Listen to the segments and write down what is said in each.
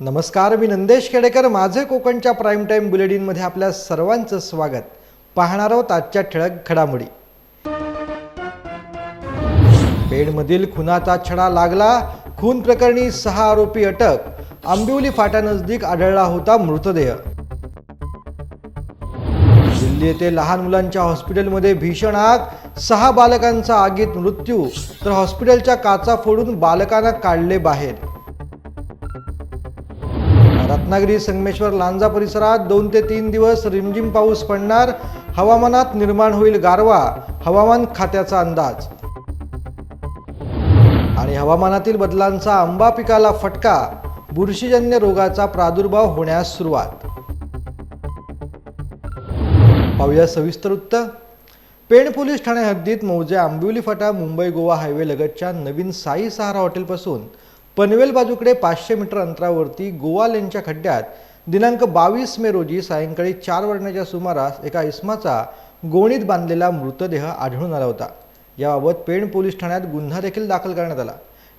नमस्कार मी नंदेश खेडेकर. माझे कोकणच्या प्राईम टाईम बुलेटिनमध्ये आपल्या सर्वांचं स्वागत. पाहणार आहोत आजच्या ठळक घडामोडी. पेडमधील खुनाचा छडा लागला खून प्रकरणी सहा आरोपी अटक. आंबिवली फाट्यानजदीक आढळला होता मृतदेह. दिल्ली येथे लहान मुलांच्या हॉस्पिटलमध्ये भीषण आग. सहा बालकांचा आगीत मृत्यू. तर हॉस्पिटलच्या काचा फोडून बालकांना काढले बाहेर. रत्नागिरी संगमेश्वर लांजा परिसरात दोन ते तीन दिवस रिमझिम पाऊस पडणार. हवामानात निर्माण होईल गारवा हवामान खात्याचा अंदाज. आणि हवामानातील बदलांचा आंबा पिकाला फटका बुरशीजन्य रोगाचा प्रादुर्भाव होण्यास सुरुवात. पाहूया सविस्तर वृत्त. पेण पोलीस ठाणे हद्दीत मौजे आंबिवली फाटा मुंबई गोवा हायवे लगतच्या नवीन साई सहारा हॉटेलपासून पनवेल बाजूकडे पाचशे मीटर अंतरावरती गोवा यांच्या खड्ड्यात दिनांक बावीस मे रोजी सायंकाळी चार वाजण्याच्या सुमारास एका इसमाचा गोणीत बांधलेला मृतदेह आढळून आला होता. याबाबत पेण पोलीस ठाण्यात गुन्हा देखील दाखल करण्यात आला.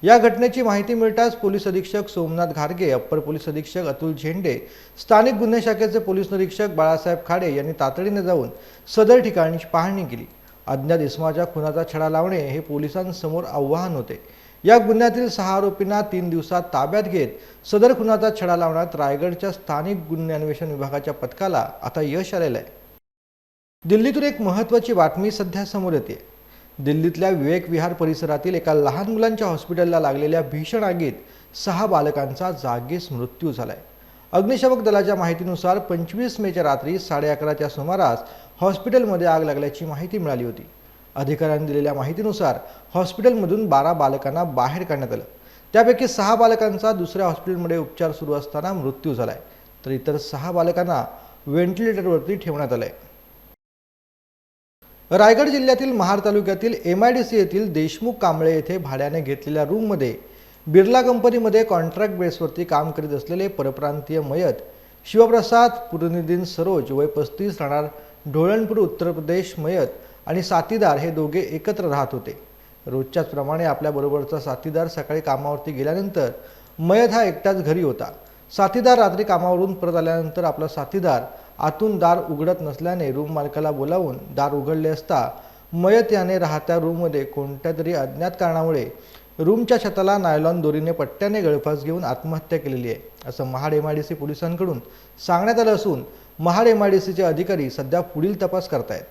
या घटनेची माहिती मिळताच पोलीस अधीक्षक सोमनाथ घारगे अप्पर पोलीस अधीक्षक अतुल झेंडे स्थानिक गुन्हे शाखेचे पोलीस निरीक्षक बाळासाहेब खाडे यांनी तातडीने जाऊन सदर ठिकाणी पाहणी केली. अज्ञात इस्माच्या खुनाचा छडा लावणे हे पोलिसांसमोर आव्हान होते. या गुन्ह्यातील सहा आरोपींना तीन दिवसात ताब्यात घेत सदर खुनाचा छडा लावण्यात रायगडच्या स्थानिक गुन्हे अन्वेषण विभागाच्या पथकाला आता यश आलेलं आहे. दिल्लीतून एक महत्त्वाची बातमी सध्या समोर येते. दिल्लीतल्या विवेक विहार परिसरातील एका लहान मुलांच्या हॉस्पिटलला लागलेल्या भीषण आगीत सहा बालकांचा जागीच मृत्यू झालाय. अग्निशामक दलाच्या माहितीनुसार पंचवीस मेच्या रात्री साडे अकराच्या सुमारास हॉस्पिटलमध्ये आग लागल्याची माहिती मिळाली होती. अधिकाऱ्यांनी दिलेल्या माहितीनुसार हॉस्पिटलमधून बारा बालकांना बाहेर काढण्यात आलं. त्यापैकी सहा बालकांचा दुसऱ्या हॉस्पिटलमध्ये उपचार सुरू असताना मृत्यू झाला आहे तर इतर सहा बालकांना व्हेंटिलेटरवरती ठेवण्यात आलं आहे रायगड जिल्ह्यातील महाड तालुक्यातील एम आय डी सी येथील देशमुख कांबळे येथे भाड्याने घेतलेल्या रूममध्ये बिर्ला कंपनीमध्ये कॉन्ट्रॅक्ट बेसवरती काम करीत असलेले परप्रांतीय मयत शिवप्रसाद पुरनिधीन सरोज वय पस्तीस राहणार ढोळणपूर उत्तर प्रदेश मयत आणि साथीदार हे दोघे एकत्र राहत होते. रोजच्याच प्रमाणे आपल्याबरोबरचा साथीदार सकाळी कामावरती गेल्यानंतर मयत हा एकटाच घरी होता. साथीदार रात्री कामावरून परत आल्यानंतर आपला साथीदार आतून दार उघडत नसल्याने रूम मालकाला बोलावून दार उघडले असता मयत याने राहत्या रूममध्ये कोणत्या तरी अज्ञात कारणामुळे रूमच्या छताला नायलॉन दोरीने पट्ट्याने गळफास घेऊन आत्महत्या केलेली आहे असं Mahad M I D C पोलिसांकडून सांगण्यात आलं असून महाड एम आय डी सीचे अधिकारी सध्या पुढील तपास करतायत.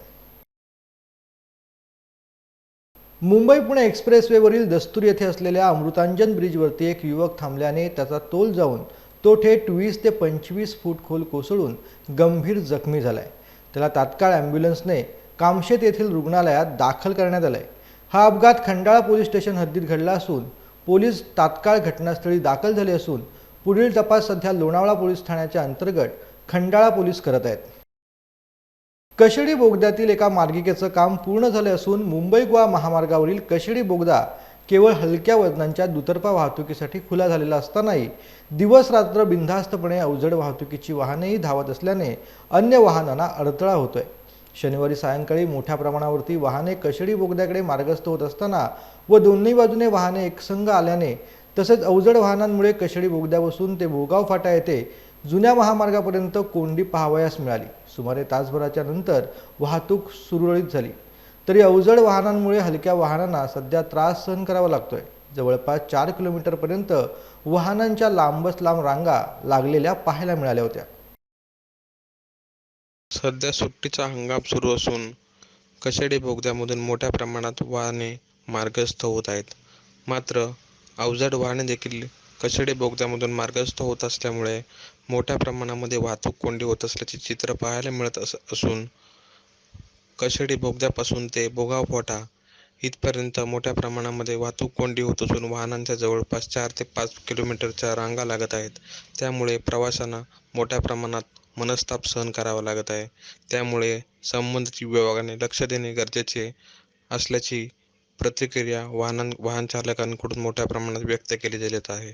मुंबई पुणे एक्सप्रेसवेवरील दस्तूर येथे असलेल्या अमृतांजन ब्रिजवरती एक युवक थांबल्याने त्याचा तोल जाऊन तो थेट वीस ते पंचवीस फूट खोल कोसळून गंभीर जखमी झालाय. त्याला तात्काळ ॲम्ब्युलन्सने कामशेत येथील रुग्णालयात दाखल करण्यात आलाय. हा अपघात खंडाळा पोलीस स्टेशन हद्दीत घडला असून पोलीस तात्काळ घटनास्थळी दाखल झाले असून पुढील तपास सध्या लोणावळा पोलीस ठाण्याच्या अंतर्गत खंडाळा पोलीस करत आहेत. कशेडी बोगद्यातील एका मार्गिकेचं काम पूर्ण झाले असून मुंबई गोवा महामार्गावरील कशेडी बोगदा केवळ हलक्या वजनांच्या दुतर्फा वाहतुकीसाठी खुला झालेला असतानाही दिवस रात्र बिनधास्तपणे अवजड वाहतुकीची वाहनेही धावत असल्याने अन्य वाहनांना अडथळा होतोय. शनिवारी सायंकाळी मोठ्या प्रमाणावरती वाहने कशेडी बोगद्याकडे मार्गस्थ होत असताना व दोन्ही बाजूने वाहने एकसंग आल्याने तसेच अवजड वाहनांमुळे कशेडी बोगद्यापासून ते भोगाव फाटा येथे जुन्या महामार्गापर्यंत कोंडी पाहावयास मिळाली. सुमारे तासभराच्या नंतर वाहतूक सुरळीत झाली. तरी अवजड वाहनांमुळे हलक्या वाहनांना सध्या त्रास सहन करावा लागतोय. जवळपास चार किलोमीटरपर्यंत वाहनांच्या लांबच लांब रांगा लागलेल्या पाहायला मिळाल्या होत्या. सध्या सुट्टीचा हंगाम सुरू असून कशेडी बोगद्यामधून मोठ्या प्रमाणात वाहने मार्गस्थ होत आहेत. मात्र अवजड वाहने देखील कशेडी बोगद्यामधून मार्गस्थ होत असल्यामुळे मोठ्या प्रमाणामध्ये वाहतूक कोंडी होत असल्याचे चित्र पाहायला मिळत अस असून कशेडी बोगद्यापासून ते भोगाव फोटा इथपर्यंत मोठ्या प्रमाणामध्ये वाहतूक कोंडी होत असून वाहनांच्या जवळपास चार ते पाच किलोमीटरच्या रांगा लागत आहेत. त्यामुळे प्रवाशांना मोठ्या प्रमाणात मनस्ताप सहन करावा लागत आहे. त्यामुळे संबंधित विभागाने लक्ष देणे गरजेचे असल्याची प्रतिक्रिया वाहनां वाहन चालकांकडून मोठ्या प्रमाणात व्यक्त केली गेलेत आहे.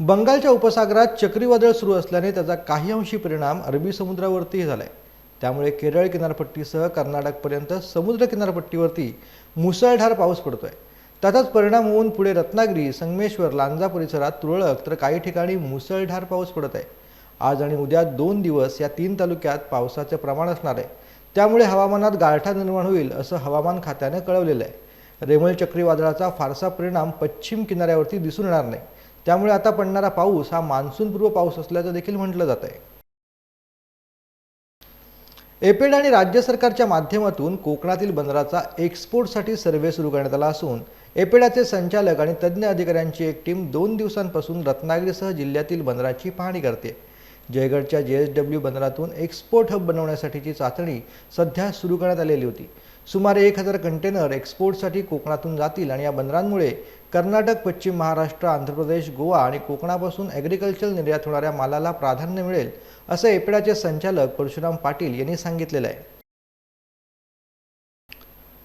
बंगालच्या उपसागरात चक्रीवादळ सुरू असल्याने त्याचा काही अंशी परिणाम अरबी समुद्रावरतीही झालाय. त्यामुळे केरळ किनारपट्टीसह कर्नाटकपर्यंत समुद्र किनारपट्टीवरती मुसळधार पाऊस पडतोय. त्याचाच परिणाम होऊन पुढे रत्नागिरी संगमेश्वर लांजा परिसरात तुरळक तर काही ठिकाणी मुसळधार पाऊस पडत आहे. आज आणि उद्या दोन दिवस या तीन तालुक्यात पावसाचं प्रमाण असणार आहे. त्यामुळे हवामानात गारठा निर्माण होईल असं हवामान खात्यानं कळवलेलं आहे. रेमल चक्रीवादळाचा फारसा परिणाम पश्चिम किनाऱ्यावरती दिसून येणार नाही. त्यामुळे आता पडणारा पाऊस हा मान्सूनपूर्व पाऊस असल्याचं देखील म्हटलं जात आहे एपेड आणि राज्य सरकारच्या माध्यमातून कोकणातील बंदराचा एक्सपोर्टसाठी सर्व्हे सुरू करण्यात आला असून एपेडाचे संचालक आणि तज्ज्ञ अधिकाऱ्यांची एक टीम दोन दिवसांपासून रत्नागिरीसह जिल्ह्यातील बंदराची पाहणी करते. जयगडच्या जे एस डब्ल्यू बंदरातून एक्सपोर्ट हब बनवण्यासाठीची चाचणी सध्या सुरू करण्यात आलेली होती. सुमारे एक हजार कंटेनर एक्सपोर्टसाठी कोकणातून जातील आणि या बंदरांमुळे कर्नाटक पश्चिम महाराष्ट्र आंध्र प्रदेश गोवा आणि कोकणापासून ॲग्रिकल्चर निर्यात होणाऱ्या मालाला प्राधान्य मिळेल असं एपेडाचे संचालक परशुराम पाटील यांनी सांगितलेलं आहे.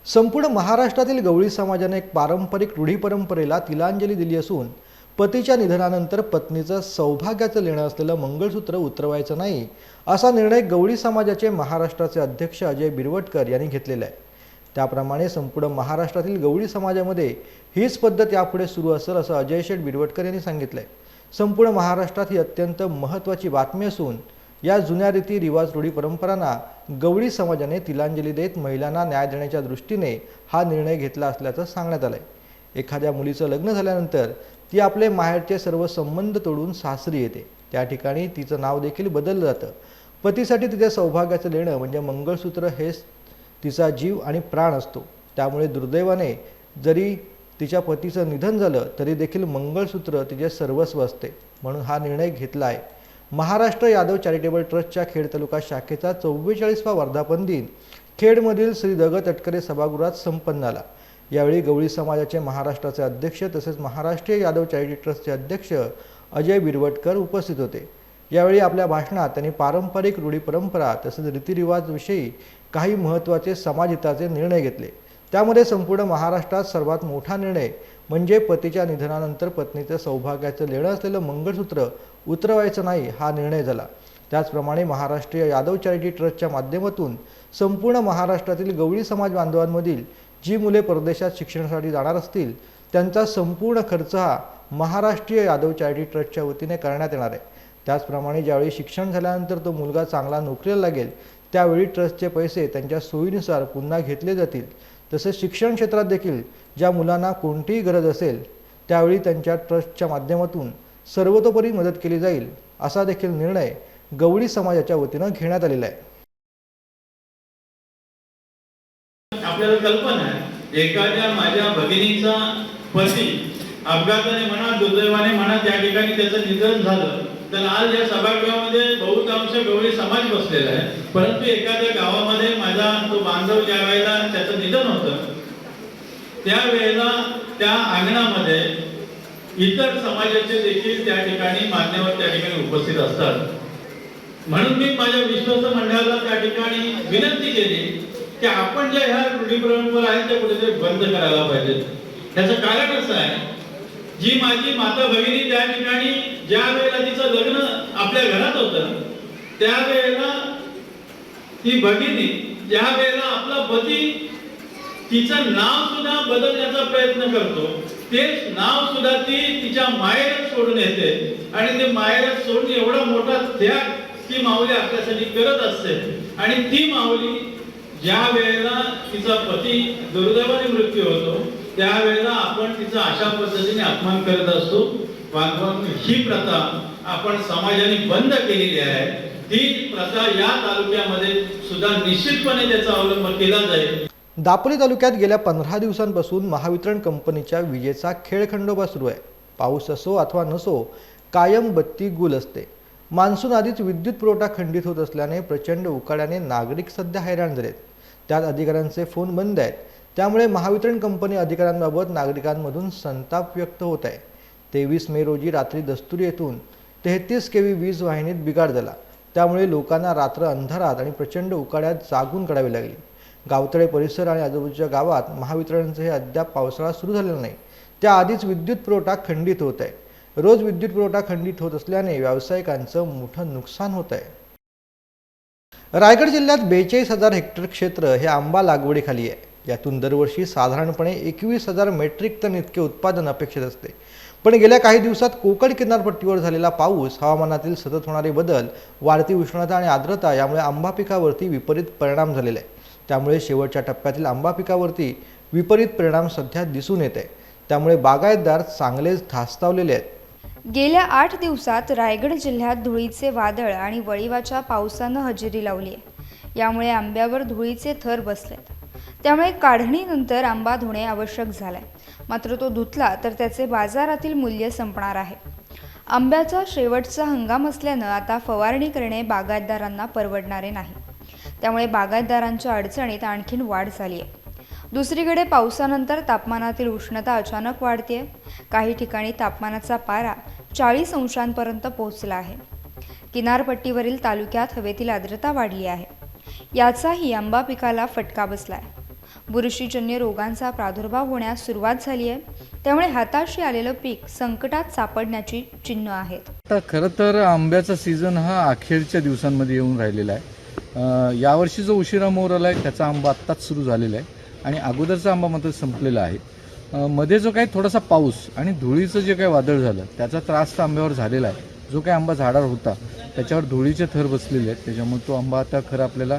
संपूर्ण महाराष्ट्रातील गवळी समाजाने एक पारंपरिक रूढी परंपरेला तिलांजली दिली असून पतीच्या निधनानंतर पत्नीचं सौभाग्याचं लेणं असलेलं मंगळसूत्र उतरवायचं नाही असा निर्णय गवळी समाजाचे महाराष्ट्राचे अध्यक्ष अजय बिरवटकर यांनी घेतलेला आहे. त्याप्रमाणे संपूर्ण महाराष्ट्रातील गवळी समाजामध्ये हीच पद्धत यापुढे सुरू असेल असं अजय शेठ बिरवटकर यांनी सांगितलंय. संपूर्ण महाराष्ट्रात ही अत्यंत महत्त्वाची बातमी असून या जुन्या रीती रिवाज रूढी परंपरांना गवळी समाजाने तिलांजली देत महिलांना न्याय देण्याच्या दृष्टीने हा निर्णय घेतला असल्याचं सांगण्यात आलंय. एखाद्या मुलीचं लग्न झाल्यानंतर ती आपले माहेरचे सर्व संबंध तोडून सासरी येते. त्या ठिकाणी तिचं नाव देखील बदललं जातं. पतीसाठी तिच्या सौभाग्याचं देणं म्हणजे मंगळसूत्र हेच तिचा जीव आणि प्राण असतो. त्यामुळे दुर्दैवाने जरी तिच्या पतीचं निधन झालं तरी देखील मंगळसूत्र तिचे सर्वस्व असते. म्हणून हा निर्णय घेतला आहे महाराष्ट्र यादव चॅरिटेबल ट्रस्टच्या खेड तालुका शाखेचा चव्वेचाळीसवा वर्धापन दिन खेडमधील श्री दगत तटकरे सभागृहात संपन्न झाला. यावेळी गवळी समाजाचे महाराष्ट्राचे अध्यक्ष तसेच महाराष्ट्रीय यादव चॅरिटी ट्रस्टचे अध्यक्ष अजय बिरवटकर उपस्थित होते. यावेळी आपल्या भाषणात त्यांनी पारंपरिक रूढी परंपरा तसेच रीतिरिवाजविषयी काही महत्त्वाचे समाजहिताचे निर्णय घेतले. त्यामध्ये संपूर्ण महाराष्ट्रात सर्वात मोठा निर्णय म्हणजे पतीच्या निधनानंतर पत्नीचं सौभाग्याचं लेणं असलेलं मंगळसूत्र उतरवायचं नाही हा निर्णय झाला. त्याचप्रमाणे महाराष्ट्रीय यादव चॅरिटी ट्रस्टच्या माध्यमातून संपूर्ण महाराष्ट्रातील गवळी समाज बांधवांमधील जी मुले परदेशात शिक्षणासाठी जाणार असतील त्यांचा संपूर्ण खर्च हा महाराष्ट्रीय यादव चॅरिटी ट्रस्टच्या वतीने करण्यात येणार आहे. त्याचप्रमाणे ज्यावेळी शिक्षण झाल्यानंतर तो मुलगा चांगला नोकरीला लागेल त्यावेळी ट्रस्टचे पैसे त्यांच्या सोयीनुसार पुन्हा घेतले जातील. तसेच शिक्षण क्षेत्रात देखील ज्या मुलांना कोणतीही गरज असेल त्यावेळी त्यांच्या ट्रस्टच्या माध्यमातून सर्वतोपरी मदत केली जाईल असा देखील निर्णय गवळी समाजाच्या वतीनं घेण्यात आलेला आहे. आपल्याला कल्पना आहे एखाद्या माझ्या भगिनीचा पती अपघाताने म्हणा दुर्दैवाने म्हणा त्या ठिकाणी त्याचं निधन झालं. तर आज या सभागृहामध्ये बहुतांश गवळी समाज बसलेला आहे. परंतु एखाद्या गावामध्ये माझा तो बांधव ज्या वेळेला त्याचं निधन होतं त्यावेळेला त्या अंगणामध्ये इतर समाजाचे देखील त्या ठिकाणी मान्यवर त्या ठिकाणी उपस्थित असतात. म्हणून मी माझ्या विश्वस्त मंडळाला त्या ठिकाणी विनंती केली की आपण ज्या ह्या रूढी परंपरा आहेत त्या कुठेतरी बंद करायला पाहिजेत. त्याचं कारण असं आहे जी माझी माता भगिनी त्या ठिकाणी ज्या वेळेला तिचं लग्न आपल्या घरात होतं त्यावेळेला ती भगिनी ज्या वेळेला आपला पती तिचं नाव सुद्धा बदलण्याचा प्रयत्न करतो तेच नाव सुद्धा ती तिच्या मायेला सोडून येते. आणि ते मायेला सोडून एवढा मोठा त्याग ती माऊली आपल्यासाठी करत असते. आणि ती माऊली ज्या वेळेला तिचा पती दुर्दैवाने मृत्यू होतो त्यावेळेला आपण तिचा अशा पद्धतीने अपमान करत असतो. वागवण ही प्रथा आपण समाजाने बंद केलेली आहे. ती प्रथा या तालुक्यामध्ये सुद्धा निश्चितपणे त्याचा अवलंब केला जाईल. दापोली तालुक्यात गेल्या पंधरा दिवसांपासून महावितरण कंपनीच्या विजेचा खेळखंडोबा सुरू आहे. पाऊस असो अथवा नसो कायम बत्ती गुल असते. मान्सून आधीच विद्युत पुरवठा खंडित होत असल्याने प्रचंड उकाड्याने नागरिक सध्या हैराण झालेत. त्यात अधिकाऱ्यांचे फोन बंद आहेत. त्यामुळे महावितरण कंपनी अधिकाऱ्यांबाबत नागरिकांमधून संताप व्यक्त होत आहे. तेवीस मे रोजी रात्री दस्तुरी येथून तेहतीस के व्ही वीज वाहिनीत बिघाड झाला. त्यामुळे लोकांना रात्र अंधारात आणि प्रचंड उकाड्यात जागून काढावी लागली. गावतळे परिसर आणि आजूबाजूच्या गावात महावितरणचं हे अद्याप पावसाळा सुरू झालेला नाही. त्याआधीच विद्युत पुरवठा खंडित होत आहे. रोज विद्युत पुरवठा खंडित होत असल्याने व्यावसायिकांचं मोठं नुकसान होत आहे. रायगड जिल्ह्यात बेचाळीस हजार हेक्टर क्षेत्र हे आंबा लागवडीखाली आहे. यातून दरवर्षी साधारणपणे एकवीस हजार मेट्रिक टन इतके उत्पादन अपेक्षित असते. पण गेल्या काही दिवसात कोकण किनारपट्टीवर झालेला पाऊस हवामानातील सतत होणारे बदल वाढती उष्णता आणि आर्द्रता यामुळे आंबा पिकावरती विपरीत परिणाम झालेला आहे त्यामुळे शेवटच्या टप्प्यातील आंबा पिकावरती विपरीत परिणाम सध्या दिसून येत आहे त्यामुळे बागायतदार चांगलेच धास्तावलेले आहेत. गेल्या आठ दिवसात रायगड जिल्ह्यात धुळीचे वादळ आणि वळीवाच्या पावसानं हजेरी लावली आहे. यामुळे आंब्यावर धुळीचे थर बसलेत. त्यामुळे काढणीनंतर आंबा धुणे आवश्यक झालंय. मात्र तो धुतला तर त्याचे बाजारातील मूल्य संपणार आहे. आंब्याचा शेवटचा हंगाम असल्यानं आता फवारणी करणे बागायतदारांना परवडणारे नाही. त्यामुळे बागायतदारांच्या अडचणीत आणखीन वाढ झाली आहे दुसरीकडे पावसानंतर तापमानातील उष्णता अचानक वाढते काही ठिकाणी तापमानाचा पारा चाळीस अंशांपर्यंत पोहोचला आहे. किनारपट्टीवरील तालुक्यात हवेतील आर्द्रता वाढली आहे. याचाही आंबा पिकाला फटका बसला आहे बुरशीजन्य रोगांचा प्रादुर्भाव होण्यास सुरुवात झाली आहे. त्यामुळे हाताशी आलेलं पीक संकटात सापडण्याची चिन्ह आहेत. आता खरं तर आंब्याचा सीझन हा अखेरच्या दिवसांमध्ये येऊन राहिलेला आहे. यावर्षी जो उशिरा मोर आला आहे त्याचा आंबा आत्ताच सुरू झालेला आहे आणि अगोदरचा आंबा मात्र संपलेला आहे. मध्ये जो काही थोडासा पाऊस आणि धुळीचं जे काही वादळ झालं त्याचा त्रास तर आंब्यावर झालेला आहे. जो काही आंबा झाडावर होता त्याच्यावर धुळीचे थर बसलेले आहेत. त्याच्यामुळे तो आंबा आता खरं आपल्याला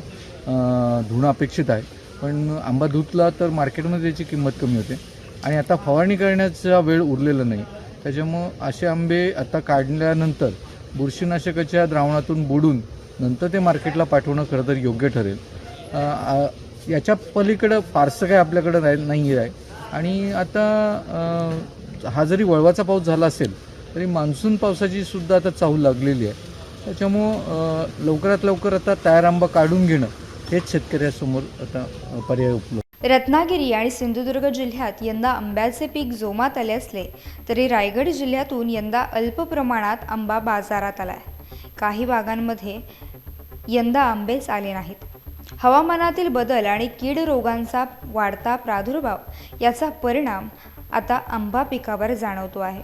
धुणं अपेक्षित आहे. पण आंबा धुतला तर मार्केटमध्ये त्याची किंमत कमी होते. आणि आता फवारणी करण्याचा वेळ उरलेला नाही. त्याच्यामुळं असे आंबे आता काढल्यानंतर बुरशीनाशकाच्या द्रावणातून बुडून नंतर ते मार्केटला पाठवणं खरं तर योग्य ठरेल. याच्या पलीकडं फारसं काही आपल्याकडं राहील नाही आहे आणि आता हा जरी वळवाचा पाऊस झाला असेल तरी मान्सून पावसाची सुद्धा आता चाहूल लागलेली आहे. त्याच्यामुळं लवकरात लवकर आता तयार आंबा काढून घेणं हेच शेतकऱ्यासमोर आता पर्याय उपलब्ध. रत्नागिरी आणि सिंधुदुर्ग जिल्ह्यात यंदा आंब्याचे पीक जोमात आले असले तरी रायगड जिल्ह्यातून यंदा अल्प प्रमाणात आंबा बाजारात आलाय. काही भागांमध्ये यंदा आंबेच आले नाहीत. हवामानातील बदल आणि कीड रोगांचा वाढता प्रादुर्भाव याचा परिणाम आता आंबा पिकावर जाणवतो आहे.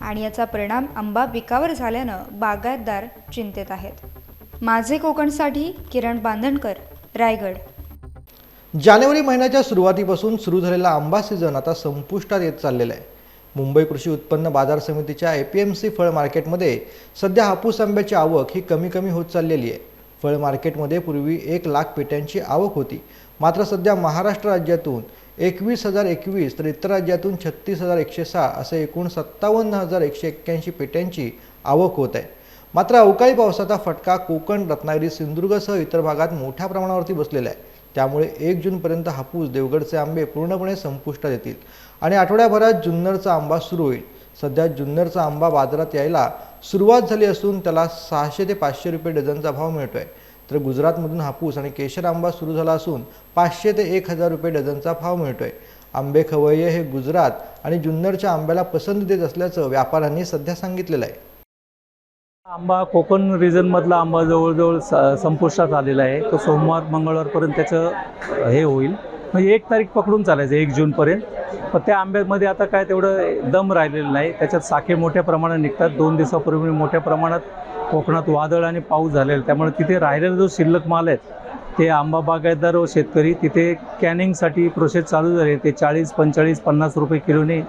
आणि याचा परिणाम आंबा पिकावर झाल्यानं बागायतदार चिंतेत आहेत. माझे कोकणसाठी किरण बांधणकर रायगड. जानेवारी महिन्याच्या सुरुवातीपासून सुरू झालेला आंबा सीझन आता संपुष्टात येत चाललेला आहे. मुंबई कृषी उत्पन्न बाजार समितीच्या ए पी एम सी फळ मार्केटमध्ये सध्या हापूस आंब्याची आवक ही कमी कमी होत चाललेली आहे. फळ मार्केटमध्ये पूर्वी एक लाख पेट्यांची आवक होती. मात्र सध्या महाराष्ट्र राज्यातून एकवीस हजार एकवीस तर इतर राज्यातून छत्तीस हजार एकशे सहा असे एकूण सत्तावन्न हजार एकशे एक्क्याऐंशी पेट्यांची आवक होत आहे. मात्र अवकाळी पावसाचा फटका कोकण रत्नागिरी सिंधुदुर्गसह इतर भागात मोठ्या प्रमाणावरती बसलेला आहे. त्यामुळे एक जूनपर्यंत हापूस देवगडचे आंबे पूर्णपणे संपुष्टात येतील. आणि आठवड्याभरात जुन्नरचा आंबा सुरू होईल. सध्या जुन्नरचा आंबा बाजारात यायला सुरुवात झाली असून त्याला सहाशे ते पाचशे रुपये डझनचा भाव मिळतोय. तर गुजरातमधून हापूस आणि केशर आंबा सुरू झाला असून पाचशे ते एक हजार रुपये डझनचा भाव मिळतोय. आंबे खवय्ये हे गुजरात आणि जुन्नरच्या आंब्याला पसंत देत असल्याचं व्यापाऱ्यांनी सध्या सांगितलेलं आहे. आंबा कोकण रिजनमधला आंबा जवळजवळ स- संपुष्टात आलेला आहे. तो सोमवार मंगळवारपर्यंत त्याचं हे होईल. म्हणजे एक तारीख पकडून चालायचं एक जूनपर्यंत. पण त्या आंब्यामध्ये आता काय तेवढं दम राहिलेलं नाही. त्याच्यात साखे मोठ्या प्रमाणात निघतात. दोन दिवसापूर्वी मोठ्या प्रमाणात कोकणात वादळ आणि पाऊस झालेला आहे. त्यामुळे तिथे राहिलेला जो शिल्लक माल आहेत ते आंबा बागायतदार व शेतकरी. तिथे कॅनिंगसाठी प्रोसेस चालू झाली. ते चाळीस पंचेचाळीस पन्नास रुपये किलोने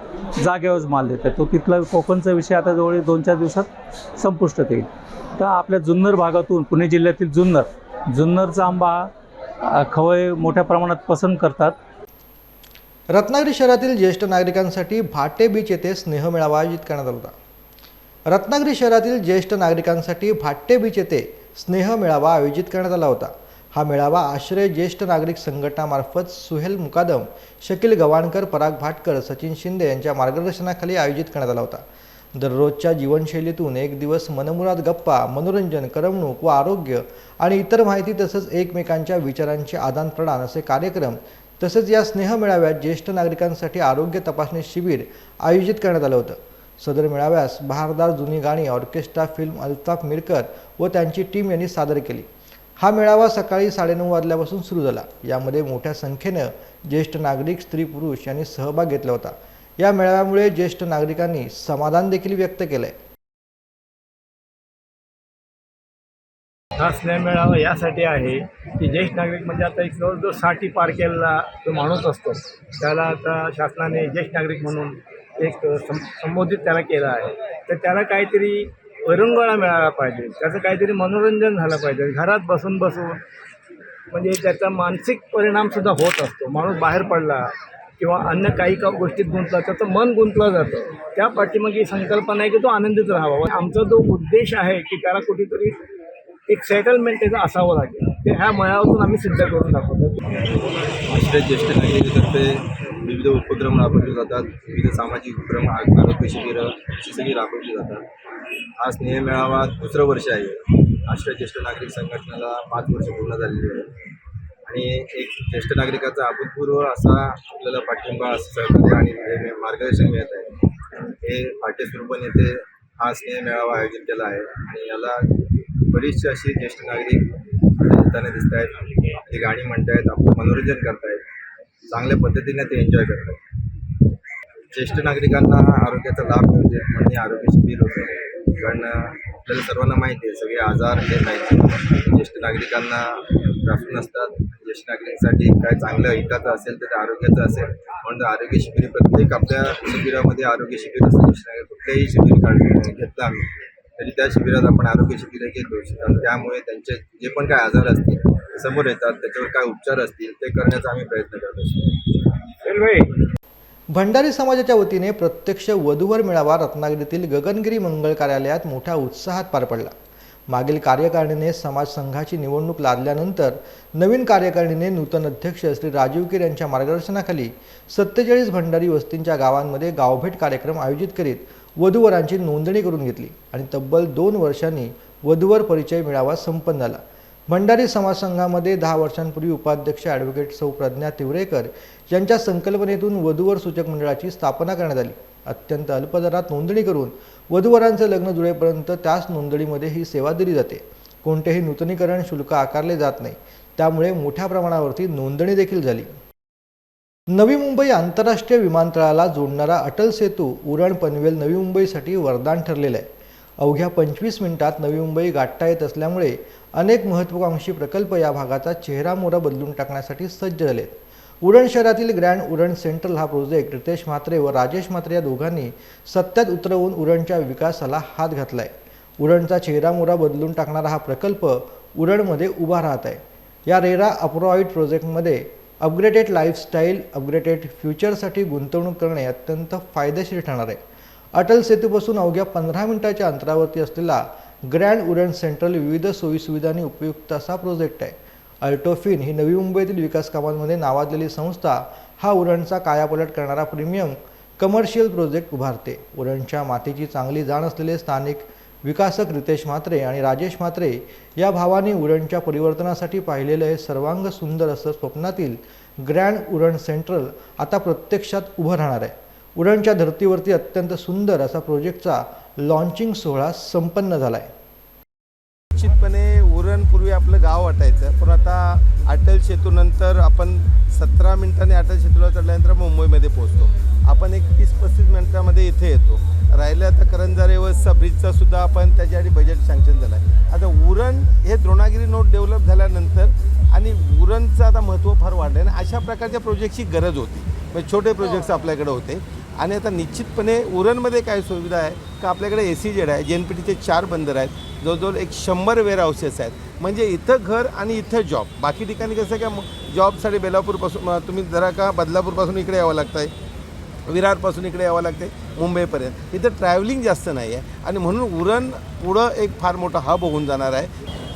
जागेवरच माल देतात. तो तिथला कोकणचा विषय आता जवळ दोन चार दिवसात संपुष्टात येईल. तर आपल्या जुन्नर भागातून पुणे जिल्ह्यातील जुन्नर जुन्नरचा आंबा खवय मोठ्या प्रमाणात पसंत करतात. रत्नागिरी शहरातील ज्येष्ठ नागरिकांसाठी भाटे बीच येथे स्नेह मेळावा आयोजित करण्यात आला होता. रत्नागिरी शहरातील ज्येष्ठ नागरिकांसाठी भाट्टे बीच येथे स्नेह मेळावा आयोजित करण्यात आला होता. हा मेळावा आश्रय ज्येष्ठ नागरिक संघटनामार्फत सुहेल मुकादम शकील गवाणकर पराग भाटकर सचिन शिंदे यांच्या मार्गदर्शनाखाली आयोजित करण्यात आला होता. दररोजच्या जीवनशैलीतून एक दिवस मनमुराद गप्पा मनोरंजन करमणूक व आरोग्य आणि इतर माहिती तसंच एकमेकांच्या विचारांचे आदानप्रदान असे कार्यक्रम तसेच या स्नेह मेळाव्यात ज्येष्ठ नागरिकांसाठी आरोग्य तपासणी शिबिर आयोजित करण्यात आलं होतं. सदर मेळाव्यास बहारदार जुनी गाणी ऑर्केस्ट्रा फिल्म अल्ताफ मिरकर व त्यांची टीम यांनी सादर केली. हा मेळावा सकाळी साडेनऊ वाजल्यापासून सुरू झाला. यामध्ये मोठ्या संख्येनं ज्येष्ठ नागरिक स्त्री पुरुष यांनी सहभाग घेतला होता. या मेळाव्यामुळे ज्येष्ठ नागरिकांनी समाधान देखील व्यक्त केलंय. हा स्नेह मेळावा यासाठी आहे की ज्येष्ठ नागरिक म्हणजे आता एक जवळजवळसाठी पार केलेला जो माणूस असतो त्याला आता शासनाने ज्येष्ठ नागरिक म्हणून एक सं संबोधित त्याला केलं आहे. तर त्याला काहीतरी विरंगुळा मिळाला पाहिजे. त्याचं काहीतरी मनोरंजन झालं पाहिजे. घरात बसून बसून म्हणजे त्याचा मानसिक परिणामसुद्धा होत असतो. माणूस बाहेर पडला किंवा अन्य काही का गोष्टीत गुंतला त्याचं मन गुंतलं जातं. त्या पाठीमागे ही संकल्पना आहे की तो आनंदित राहावा. आमचा जो उद्देश आहे की त्याला कुठेतरी एक सेटलमेंट त्याचं असावं लागेल. ते ह्या मळावरून आम्ही सिद्ध करून दाखवतो. ज्येष्ठ नागरिकतर्फे विविध उपक्रम राबवले जातात. विविध सामाजिक उपक्रम आरोग्य शिबिरं अशी सगळी राबवली जातात. हा स्नेह मेळावा दुसरं वर्ष आहे. आश्रय ज्येष्ठ नागरिक संघटनेला पाच वर्ष पूर्ण झालेली आहे. आणि एक ज्येष्ठ नागरिकाचा अभूतपूर्व असा आपल्याला पाठिंबा सहकार्य आणि मार्गदर्शन मिळत आहे. हे फाटे स्वरूपण येथे हा स्नेह मेळावा आयोजित केला आहे. आणि याला बरीचशी अशी ज्येष्ठ नागरिक येताना दिसत आहेत आपली गाणी म्हणतायत आपलं मनोरंजन करतायत. चांगल्या पद्धतीने ते एन्जॉय करतात. ज्येष्ठ नागरिकांना आरोग्याचा लाभ मिळू देत म्हणून आरोग्य शिबिर होतं. कारण आपल्याला सर्वांना माहिती आहे सगळे आजार हे नाही ज्येष्ठ नागरिकांना त्रासून असतात ज्येष्ठ नागरिकांसाठी काय चांगलं हिताचं असेल तर ते आरोग्याचं असेल. म्हणून आरोग्य शिबिर प्रत्येक आपल्या शिबिरामध्ये आरोग्य शिबिर असतं. ज्येष्ठ नागरिक कुठलेही शिबिर काढ घेतलं आम्ही तरी त्या शिबिरात आपण आरोग्य शिबिर घेतो. त्यामुळे त्यांचे जे पण काय आजार असतील समोर येतात त्याच्यावर काय उपचार असतील ते करण्याचा आम्ही प्रयत्न करत असतो. भंडारी समाजाच्या वतीने प्रत्यक्ष वधूवर मेळावा रत्नागिरीतील गगनगिरी मंगळ कार्यालयात मोठ्या उत्साहात पार पडला. मागील कार्यकारिणीने समाज संघाची निवडणूक लादल्यानंतर नवीन कार्यकारिणीने नूतन अध्यक्ष श्री राजीव कीर यांच्या मार्गदर्शनाखाली सत्तेचाळीस भंडारी वस्तींच्या गावांमध्ये गावभेट कार्यक्रम आयोजित करीत वधूवरांची नोंदणी करून घेतली आणि तब्बल दोन वर्षांनी वधूवर परिचय मेळावा संपन्न झाला. भंडारी समाज संघामध्ये दहा वर्षांपूर्वी उपाध्यक्ष ॲडव्होकेट सौ प्रज्ञा तिवरेकर यांच्या संकल्पनेतून वधूवर सूचक मंडळाची स्थापना करण्यात आली. अत्यंत अल्प दरात नोंदणी करून वधूवरांचं लग्न जुळेपर्यंत त्याच नोंदणीमध्ये ही सेवा दिली जाते. कोणतेही नूतनीकरण शुल्क आकारले जात नाही. त्यामुळे मोठ्या प्रमाणावरती नोंदणी देखील झाली. नवी मुंबई आंतरराष्ट्रीय विमानतळाला जोडणारा अटल सेतू उरण पनवेल नवी मुंबईसाठी वरदान ठरलेलं आहे. अवघ्या पंचवीस मिनिटात नवी मुंबई गाठता येत असल्यामुळे अनेक महत्त्वाकांक्षी प्रकल्प या भागाचा चेहरामोहरा बदलून टाकण्यासाठी सज्ज झालेत. उरण शहरातील ग्रँड उरण सेंट्रल हा प्रोजेक्ट रितेश म्हात्रे व राजेश म्हात्रे या दोघांनी सत्यात उतरवून उरणच्या विकासाला हात घातलाय. उरणचा चेहरामोहरा बदलून टाकणारा हा प्रकल्प उरणमध्ये उभा राहत आहे. या रेरा अप्रोआइड प्रोजेक्टमध्ये अपग्रेडेड लाईफस्टाईल अपग्रेडेड फ्युचरसाठी गुंतवणूक करणे अत्यंत फायदेशीर ठरणार आहे. अटल सेतूपासून अवघ्या पंधरा मिनिटाच्या अंतरावरती असलेला ग्रँड उरण सेंट्रल विविध सोयीसुविधांनी उपयुक्त असा प्रोजेक्ट आहे. अल्टोफिन ही नवी मुंबईतील विकास कामांमध्ये नावाजलेली संस्था हा उरणचा कायापलट करणारा प्रीमियम कमर्शियल प्रोजेक्ट उभारते. उरणच्या मातीची चांगली जाण असलेले स्थानिक विकासक रितेश म्हात्रे आणि राजेश म्हात्रे या भावाने उरणच्या परिवर्तनासाठी पाहिलेलं हे सर्वांग सुंदर असं स्वप्नातील ग्रँड उरण सेंट्रल आता प्रत्यक्षात उभं राहणार आहे. उरणच्या धर्तीवरती अत्यंत सुंदर असा प्रोजेक्टचा लॉन्चिंग सोहळा संपन्न झाला आहे निश्चितपणे उरण पूर्वी आपलं गाव वाटायचं पण आता अटल सेतूनंतर आपण सतरा मिनिटांनी अटल सेतूला चढल्यानंतर मुंबईमध्ये पोहोचतो. आपण एक तीस पस्तीस मिनिटामध्ये इथे येतो. राहिलं आता करंजारे वसचा ब्रिजचा सुद्धा आपण त्याच्यासाठी बजेट सँक्शन झालं आहे. आता उरण हे द्रोणागिरी नोट डेव्हलप झाल्यानंतर आणि उरणचं आता महत्त्व फार वाढलं आहे आणि अशा प्रकारच्या प्रोजेक्टची गरज होती. म्हणजे छोटे प्रोजेक्ट्स आपल्याकडे होते. आणि आता निश्चितपणे उरणमध्ये काय सुविधा आहे का आपल्याकडे ए सी जेड आहे जे एन पी टीचे चार बंदर आहेत जवळजवळ एक शंभर वेअर हाऊसेस आहेत. म्हणजे इथं घर आणि इथं जॉब बाकी ठिकाणी कसं आहे का जॉबसाठी बेलापूरपासून तुम्ही जरा का बदलापूरपासून इकडे यावं लागतं आहे विरारपासून इकडे यावं लागते मुंबईपर्यंत. इथं ट्रॅव्हलिंग जास्त नाही आहे आणि म्हणून उरण पुढं एक फार मोठा हब होऊन जाणार आहे.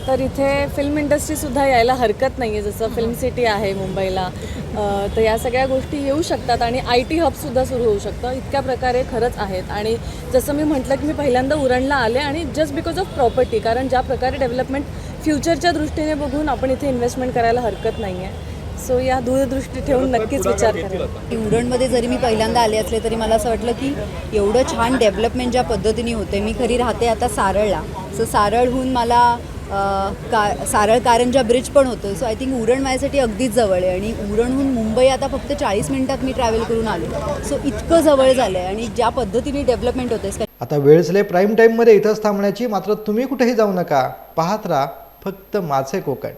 तर इथे फिल्म इंडस्ट्रीसुद्धा यायला हरकत नाही आहे जसं फिल्म सिटी आहे मुंबईला अ, तर या सगळ्या गोष्टी येऊ शकतात आणि आय टी हबसुद्धा सुरू होऊ शकतं. इतक्या प्रकारे खरंच आहेत. आणि जसं मी म्हटलं की मी पहिल्यांदा उरणला आले आणि जस्ट बिकॉज ऑफ प्रॉपर्टी कारण ज्या प्रकारे डेव्हलपमेंट फ्युचरच्या दृष्टीने बघून आपण इथे इन्व्हेस्टमेंट करायला हरकत नाही आहे सो या दूरदृष्टी ठेवून नक्कीच विचार करेल की उरणमध्ये जरी मी पहिल्यांदा आले असले तरी मला असं वाटलं की एवढं छान डेव्हलपमेंट ज्या पद्धतीने होते मी खरी राहते आता सारळला. सो सारळहून मला का सारळ कारंजा ब्रिज पण होतं. सो आय थिंक उरण माझ्यासाठी अगदीच जवळ आहे. आणि उरणहून मुंबई आता फक्त चाळीस मिनिटात मी ट्रॅव्हल करून आलो. सो इतकं जवळ झालं आहे आणि ज्या पद्धतीने डेव्हलपमेंट होते आता वेळसले प्राईम टाईममध्ये इथंच थांबण्याची. मात्र तुम्ही कुठेही जाऊ नका. पाहत राहा फक्त माझे कोकण.